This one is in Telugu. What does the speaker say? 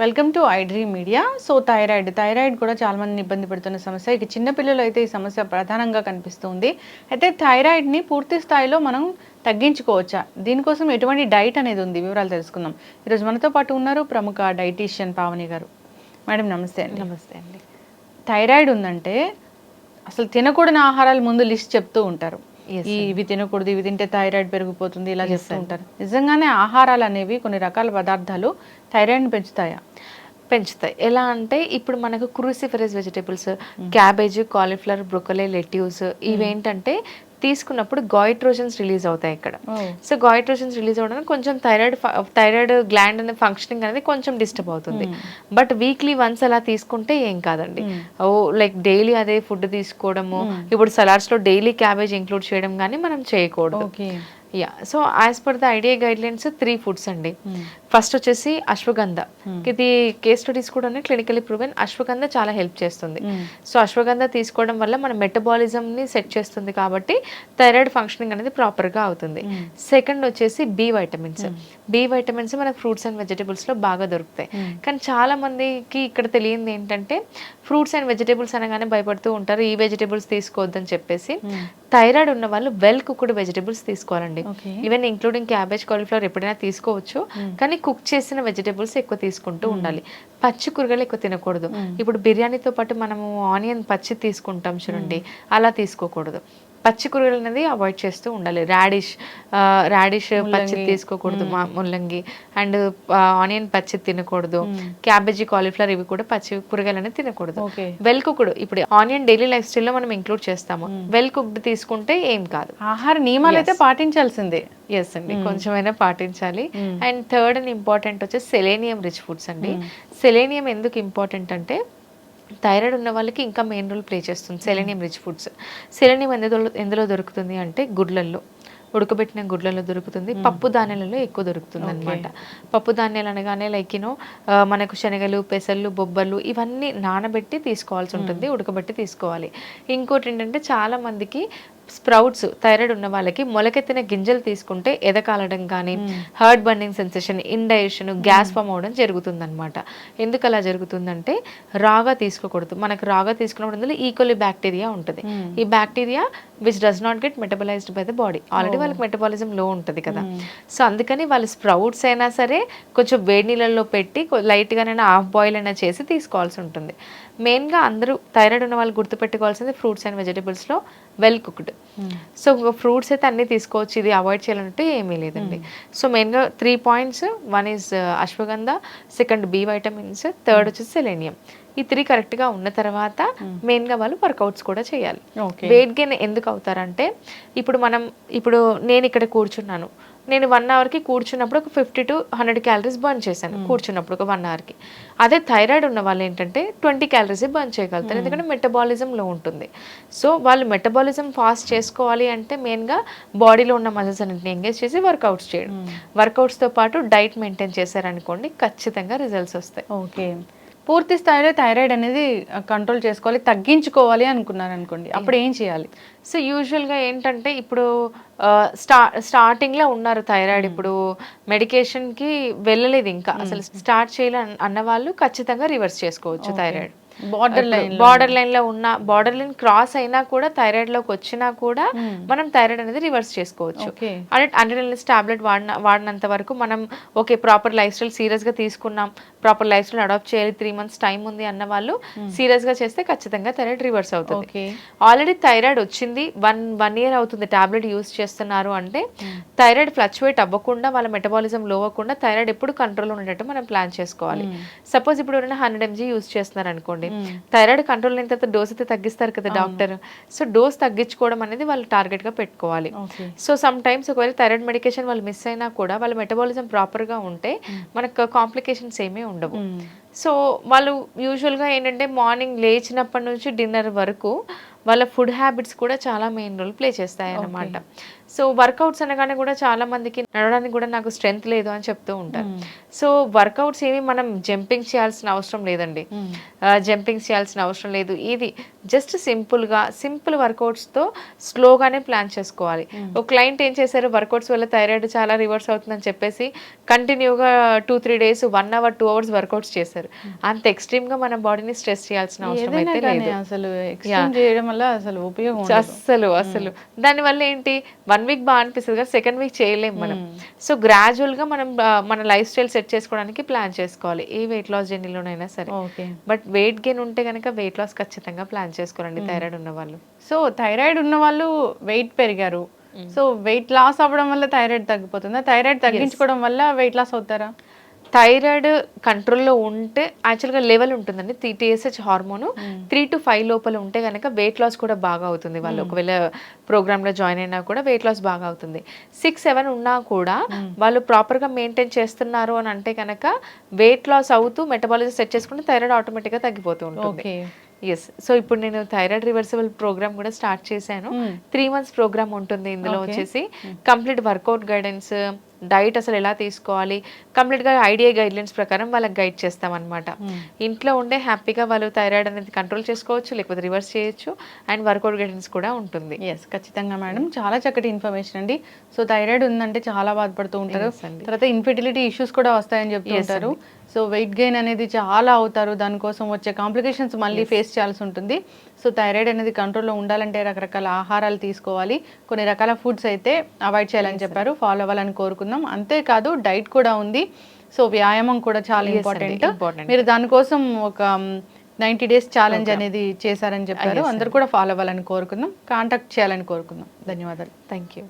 Welcome to iDream media so thyroid thyroid కూడా చాలా మందిని ఇబ్బంది పెడుతున్న సమస్య. ఇక చిన్నపిల్లలు అయితే ఈ సమస్య ప్రధానంగా కనిపిస్తుంది. అయితే థైరాయిడ్ని పూర్తి స్థాయిలో మనం తగ్గించుకోవచ్చా? దీనికోసం ఎటువంటి డైట్ అనేది ఉంది? వివరాలు తెలుసుకుందాం. ఈరోజు మనతో పాటు ఉన్నారు ప్రముఖ డైటీషియన్ పావని గారు. మేడం నమస్తే అండి. నమస్తే అండి. థైరాయిడ్ ఉందంటే అసలు తినకూడని ఆహారాలు ముందు లిస్ట్ చెప్తూ ఉంటారు. ఈ ఇవి తినకూడదు ఇవి తింటే థైరాయిడ్ పెరిగిపోతుంది ఇలా చెప్తూ ఉంటారు నిజంగానే ఆహారాలు అనేవి కొన్ని రకాల పదార్థాలు థైరాయిడ్ని పెంచుతాయా? పెంచుతాయి. ఎలా అంటే ఇప్పుడు మనకు cruciferous vegetables cabbage cauliflower broccoli lettuce ఇవేంటంటే తీసుకున్నప్పుడు గాయిట్రోజన్స్ రిలీజ్ అవుతాయి ఇక్కడ. సో గాయిట్రోజన్స్ రిలీజ్ అవ్వడానికి కొంచెం థైరాయిడ్ థైరాయిడ్ గ్లాండ్ అనే ఫంక్షనింగ్ అనేది కొంచెం డిస్టర్బ్ అవుతుంది. బట్ వీక్లీ వన్స్ అలా తీసుకుంటే ఏం కాదండి. ఓ లైక్ డైలీ అదే ఫుడ్ తీసుకోవడము ఇప్పుడు సలాడ్స్లో డైలీ క్యాబేజ్ ఇంక్లూడ్ చేయడం కానీ మనం చేయకూడదు. Yeah so as per the idea guidelines three foods అండి ఫస్ట్ వచ్చేసి అశ్వగంధ. ఇది కేస్ స్టడీస్ కూడా ఉన్నాయి క్లినికలీ ప్రూవెన్ అశ్వగంధ చాలా హెల్ప్ చేస్తుంది. సో అశ్వగంధ తీసుకోవడం వల్ల మన మెటబాలిజం ని సెట్ చేస్తుంది కాబట్టి థైరాయిడ్ ఫంక్షనింగ్ అనేది ప్రాపర్గా అవుతుంది. సెకండ్ వచ్చేసి బి వైటమిన్స్ బి వైటమిన్స్ మనకు ఫ్రూట్స్ అండ్ వెజిటేబుల్స్లో బాగా దొరుకుతాయి. కానీ చాలా మందికి ఇక్కడ తెలియంది ఏంటంటే ఫ్రూట్స్ అండ్ వెజిటేబుల్స్ అనగానే భయపడుతూ ఉంటారు ఈ వెజిటేబుల్స్ తీసుకోవద్దని చెప్పేసి. థైరాయిడ్ ఉన్న వాళ్ళు వెల్ కుక్డ్ వెజిటేబుల్స్ తీసుకోవాలండి. ఈవెన్ ఇంక్లూడింగ్ క్యాబేజ్ కాలీఫ్లవర్ ఎప్పుడైనా తీసుకోవచ్చు. కానీ కుక్ చేసిన వెజిటేబుల్స్ ఎక్కువ తీసుకుంటూ ఉండాలి. పచ్చి కూరగాయలు ఎక్కువ తినకూడదు. ఇప్పుడు బిర్యానీతో పాటు మనము ఆనియన్ పచ్చి తీసుకుంటాం చూడండి. అలా తీసుకోకూడదు. పచ్చి కూరగాయలు అనేది అవాయిడ్ చేస్తూ ఉండాలి. రాడిష్ రాడిష్ పచ్చి తీసుకోకూడదు మా- ముల్లంగి. అండ్ ఆనియన్ పచ్చి తినకూడదు. క్యాబేజీ కాలీఫ్లవర్ ఇవి కూడా పచ్చి కూరగాయలు అనేది తినకూడదు వెల్ కుక్డ్ ఇప్పుడు ఆనియన్ డైలీ లైఫ్ స్టైల్లో మనం ఇంక్లూడ్ చేస్తాము. వెల్ కుక్డ్ తీసుకుంటే ఏం కాదు. ఆహార నియమాలు అయితే పాటించాల్సిందే. ఎస్ అండి. కొంచెమైనా పాటించాలి. అండ్ థర్డ్ అండ్ ఇంపార్టెంట్ వచ్చేసి సెలేనియం రిచ్ ఫుడ్స్ అండి. సెలేనియం ఎందుకు ఇంపార్టెంట్ అంటే థైరాయిడ్ ఉన్న వాళ్ళకి ఇంకా మెయిన్ రోల్ ప్లే చేస్తుంది. Selenium rich foods. సెలేనియం ఎందులో ఎందులో దొరుకుతుంది అంటే గుడ్లల్లో. ఉడకబెట్టిన గుడ్లలో దొరుకుతుంది. పప్పు ధాన్యాలలో ఎక్కువ దొరుకుతుంది అనమాట పప్పు ధాన్యాలు అనగానే లైక్ యూనో మనకు శనగలు పెసళ్ళు బొబ్బర్లు ఇవన్నీ నానబెట్టి తీసుకోవాల్సి ఉంటుంది ఉడకబెట్టి తీసుకోవాలి. ఇంకోటి ఏంటంటే చాలా మందికి స్ప్రౌట్స్ థైరాయిడ్ ఉన్న వాళ్ళకి మొలకెత్తిన గింజలు తీసుకుంటే ఎదకాలడం కానీ heart burning sensation indigestion gas form అవడం జరుగుతుంది అనమాట ఎందుకు అలా జరుగుతుందంటే రాగా తీసుకోకూడదు. మనకు రాగా తీసుకున్నప్పుడు అందులో ఈక్వల్లీ బ్యాక్టీరియా ఉంటుంది. ఈ bacteria which does not get metabolized by the body already వాళ్ళకి మెటబాలిజం లో ఉంటుంది కదా. సో అందుకని వాళ్ళు స్ప్రౌట్స్ అయినా సరే కొంచెం వేడి నీళ్ళల్లో పెట్టి లైట్గానైనా హాఫ్ బాయిల్ అయినా చేసి తీసుకోవాల్సి ఉంటుంది. మెయిన్గా అందరూ థైరాయిడ్ ఉన్న వాళ్ళు గుర్తుపెట్టుకోవాల్సింది ఫ్రూట్స్ అండ్ వెజిటేబుల్స్లో వెల్ కుక్డ్. సో ఫ్రూట్స్ అయితే అన్నీ తీసుకోవచ్చు. ఇది అవాయిడ్ చేయాలంటే ఏమీ లేదండి. సో మెయిన్గా three points. One is ashwagandha. Second B vitamins. Third వచ్చేసి సెలేనియం. ఈ త్రీ కరెక్ట్గా ఉన్న తర్వాత మెయిన్గా వాళ్ళు వర్కౌట్స్ కూడా చేయాలి. ఓకే. వెయిట్ గెయిన్ ఎందుకు అవుతారంటే ఇప్పుడు మనం ఇప్పుడు నేను ఇక్కడ కూర్చున్నాను. నేను వన్ అవర్కి కూర్చున్నప్పుడు ఒక fifty to hundred calories burn చేశాను. కూర్చున్నప్పుడు ఒక వన్ అవర్కి అదే థైరాయిడ్ ఉన్న వాళ్ళు ఏంటంటే ట్వంటీ క్యాలరీస్ బర్న్ చేయగలుగుతారు. ఎందుకంటే మెటబాలిజంలో ఉంటుంది. సో వాళ్ళు మెటబాలిజం ఫాస్ట్ చేసుకోవాలి అంటే మెయిన్గా బాడీలో ఉన్న మజిల్స్ అన్నింటిని ఎంగేజ్ చేసి వర్కౌట్స్ చేయడం. వర్కౌట్స్తో పాటు డైట్ మెయింటైన్ చేశారనుకోండి ఖచ్చితంగా రిజల్ట్స్ వస్తాయి. ఓకే పూర్తి స్థాయిలో థైరాయిడ్ అనేది కంట్రోల్ చేసుకోవాలి తగ్గించుకోవాలి అనుకున్నారు అనుకోండి అప్పుడు ఏం చేయాలి? సో యూజువల్గా ఏంటంటే ఇప్పుడు స్టా స్టార్టింగ్లో ఉన్నారు థైరాయిడ్ ఇప్పుడు మెడికేషన్కి వెళ్ళలేదు ఇంకా. అసలు స్టార్ట్ చేయాలి అన్న వాళ్ళు ఖచ్చితంగా రివర్స్ చేసుకోవచ్చు థైరాయిడ్. బార్డర్ లైన్ బార్డర్ లైన్లో ఉన్న బార్డర్ లైన్ క్రాస్ అయినా కూడా థైరాయిడ్లోకి వచ్చినా కూడా మనం థైరాయిడ్ అనేది రివర్స్ చేసుకోవచ్చు. అంటే హండ్రెడ్ టాబ్లెట్ వాడిన వాడినంత వరకు మనం ఓకే ప్రాపర్ లైఫ్ స్టైల్ సీరియస్గా తీసుకున్నాం ప్రాపర్ లైఫ్ స్టైల్ అడాప్ట్ చేయాలి త్రీ మంత్స్ టైం ఉంది అన్న వాళ్ళు సీరియస్గా చేస్తే ఖచ్చితంగా థైరాయిడ్ రివర్స్ అవుతుంది. ఓకే ఆల్రెడీ థైరాయిడ్ వచ్చింది వన్ వన్ ఇయర్ అవుతుంది టాబ్లెట్ యూస్ చేస్తున్నారు అంటే థైరాయిడ్ ఫ్లక్చువేట్ అవ్వకుండా వాళ్ళ మెటబాలిజం లో అవ్వకుండా థైరాయిడ్ ఎప్పుడు కంట్రోల్ ఉండేటట్టు మనం ప్లాన్ చేసుకోవాలి. సపోజ్ ఇప్పుడు ఎవరైనా హండ్రెడ్ ఎంజీ యూస్ చేస్తున్నారు అనుకోండి థైరాయిడ్ కంట్రోల్ అయిన తర్వాత డోస్ అయితే తగ్గిస్తారు కదా డాక్టర్. సో డోస్ తగ్గించుకోవడం అనేది వాళ్ళు టార్గెట్గా పెట్టుకోవాలి సో సమ్ టైమ్స్ ఒకవేళ థైరాయిడ్ మెడికేషన్ వాళ్ళు మిస్ అయినా కూడా వాళ్ళ మెటబాలిజం ప్రాపర్గా ఉంటే మనకు కాంప్లికేషన్స్ ఏమీ ఉండవు. సో వాళ్ళు యూజువల్గా ఏంటంటే మార్నింగ్ లేచినప్పటి నుంచి డిన్నర్ వరకు వాళ్ళ ఫుడ్ హ్యాబిట్స్ కూడా చాలా మెయిన్ రోల్ ప్లే చేస్తాయి అన్నమాట సో వర్కౌట్స్ అనగానే కూడా చాలా మందికి నడవడానికి కూడా నాకు స్ట్రెంత్ లేదు అని చెప్తూ ఉంటారు. సో వర్కౌట్స్ ఏమి మనం జంపింగ్ చేయాల్సిన అవసరం లేదండి. జంపింగ్ చేయాల్సిన అవసరం లేదు. ఇది జస్ట్ సింపుల్గా సింపుల్ వర్కౌట్స్తో స్లోగానే ప్లాన్ చేసుకోవాలి. ఒక క్లయింట్ ఏం చేశారు వర్కౌట్స్ వల్ల థైరాయిడ్ చాలా రివర్స్ అవుతుందని చెప్పేసి కంటిన్యూగా two three days one hour two hours workouts చేశారు. అంత ఎక్స్ట్రీమ్గా మన బాడీని స్ట్రెస్ చేయాల్సిన అవసరం అయితే కానీ లేదు. అసలు చేయడం వల్ల అసలు ఉపయోగం ఉండదు. అస్సలు అస్సలు. దానివల్ల ఏంటి? వన్ వీక్ బాగా అనిపిస్తుంది కదా సెకండ్ వీక్ చేయలేము మనం. సో గ్రాజువల్గా మనం మన లైఫ్ స్టైల్ సెట్ చేసుకోవడానికి ప్లాన్ చేసుకోవాలి. ఏ వెయిట్ లాస్ జర్నీలోనైనా సరే. ఓకే బట్ వెయిట్ గెయిన్ ఉంటే కనుక వెయిట్ లాస్ ఖచ్చితంగా ప్లాన్ చేసుకోరండి థైరాయిడ్ ఉన్న వాళ్ళు సో థైరాయిడ్ ఉన్న వాళ్ళు వెయిట్ పెరిగారు సో వెయిట్ లాస్ అవ్వడం వల్ల థైరాయిడ్ తగ్గిపోతుందా? థైరాయిడ్ తగ్గించుకోవడం వల్ల వెయిట్ లాస్ అవుతారా? థైరాయిడ్ కంట్రోల్లో ఉంటే యాక్చువల్గా లెవెల్ ఉంటుందండి three TSH hormone. Three to five లోపల ఉంటే కనుక వెయిట్ లాస్ కూడా బాగా అవుతుంది వాళ్ళు. ఒకవేళ ప్రోగ్రామ్లో జాయిన్ అయినా కూడా వెయిట్ లాస్ బాగా అవుతుంది. సిక్స్ సెవెన్ ఉన్నా కూడా వాళ్ళు ప్రాపర్గా మెయింటైన్ చేస్తున్నారు అని అంటే కనుక వెయిట్ లాస్ అవుతూ మెటబాలిజం సెట్ చేసుకుంటే థైరాయిడ్ ఆటోమేటిక్గా తగ్గిపోతూ ఉంటుంది. ఓకే. ఎస్ సో ఇప్పుడు నేను థైరాయిడ్ రివర్సిబుల్ ప్రోగ్రామ్ కూడా స్టార్ట్ చేశాను. త్రీ మంత్స్ ప్రోగ్రామ్ ఉంటుంది ఇందులో వచ్చేసి. కంప్లీట్ వర్కౌట్ గైడెన్స్ డైట్ అసలు ఎలా తీసుకోవాలి? కంప్లీట్గా ఐడియా గైడ్లైన్స్ ప్రకారం వాళ్ళకి గైడ్ చేస్తాం అనమాట ఇంట్లో ఉండే హ్యాపీగా వాళ్ళు థైరాయిడ్ అనేది కంట్రోల్ చేసుకోవచ్చు లేకపోతే రివర్స్ చేయొచ్చు అండ్ వర్కౌట్ గైడెన్స్ కూడా ఉంటుంది. ఎస్ ఖచ్చితంగా మేడం. చాలా చక్కటి ఇన్ఫర్మేషన్ అండి. సో థైరాయిడ్ ఉందంటే చాలా బాధపడుతూ ఉంటారు. తర్వాత ఇన్ఫెర్టిలిటీ ఇష్యూస్ కూడా వస్తాయని చెప్తూ Yes ఉంటారు. సో వెయిట్ గెయిన్ అనేది చాలా అవుతారు. దానికోసం వచ్చే కాంప్లికేషన్స్ మళ్ళీ ఫేస్ చేయాల్సి ఉంటుంది. సో థైరాయిడ్ అనేది కంట్రోల్లో ఉండాలంటే రకరకాల ఆహారాలు తీసుకోవాలి. కొన్ని రకాల ఫుడ్స్ అయితే అవాయిడ్ చేయాలని చెప్పారు. ఫాలో అవ్వాలని కోరుకుందాం. అంతేకాదు డైట్ కూడా ఉంది. సో వ్యాయామం కూడా చాలా ఇంపార్టెంట్. మీరు దానికోసం ఒక నైంటీ డేస్ ఛాలెంజ్ అనేది చేశారని చెప్పారు. అందరు కూడా ఫాలో అవ్వాలని కోరుకుందాం. కాంటాక్ట్ చేయాలని కోరుకుందాం. ధన్యవాదాలు. Thank you